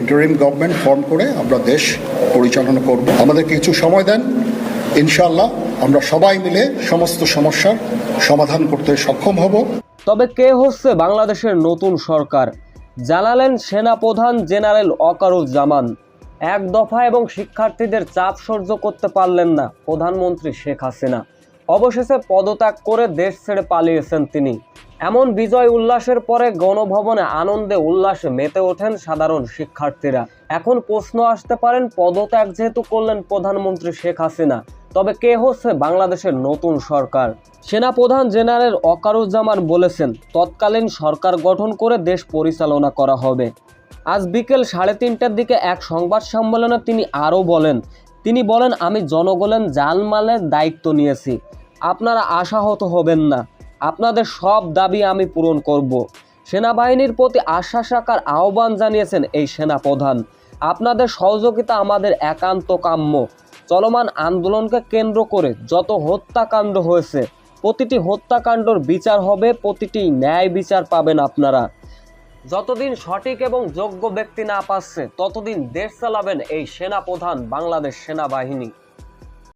Interim government form করে আমরা দেশ পরিচালনা করব। আমাদের কিছু সময় দেন। ইনশাআল্লাহ আমরা সবাই মিলে সমস্ত সমস্যার সমাধান করতে সক্ষম হব। তবে কে হচ্ছে বাংলাদেশের নতুন সরকার? জানালেন সেনাপ্রধান জেনারেল অকারুজ্জামান। এক দফা এবং শিক্ষার্থীদের চাপ সহ্য করতে পারলেন না প্রধানমন্ত্রী শেখ হাসিনা। অবশেষে পদত্যাগ করে দেশ ছেড়ে পালিয়েছেন তিনি। এমন বিজয় উল্লাসের পরে গণভবনে আনন্দে উল্লাসে মেতে ওঠেন সাধারণ শিক্ষার্থীরা। এখন প্রশ্ন আসতে পারেন, পদত্যাগ যেহেতু করলেন প্রধানমন্ত্রী শেখ হাসিনা, তবে কে হচ্ছে বাংলাদেশের নতুন সরকার? সেনাপ্রধান জেনারেল অকারুজ্জামান বলেছেন, তৎকালীন সরকার গঠন করে দেশ পরিচালনা করা হবে। আজ বিকেল সাড়ে তিনটার দিকে এক সংবাদ সম্মেলনে তিনি আরও বলেন, তিনি বলেন, আমি জনগণের জানমালের দায়িত্ব নিয়েছি। আপনারা আশাহত হবেন না। আপনাদের সব দাবি আমি পূরণ করব। সেনাবাহিনীর প্রতি আশ্বাস রাখার আহ্বান জানিয়েছেন এই সেনাপ্রধান। আপনাদের সহযোগিতা আমাদের একান্ত কাম্য। চলমান আন্দোলনকে কেন্দ্র করে যত হত্যাকাণ্ড হয়েছে, প্রতিটি হত্যাকাণ্ডর বিচার হবে, প্রতিটি ন্যায় বিচার পাবেন আপনারা। যতদিন সঠিক এবং যোগ্য ব্যক্তি না পাচ্ছে, ততদিন দেশ চালাবেন এই সেনাপ্রধান বাংলাদেশ সেনাবাহিনী।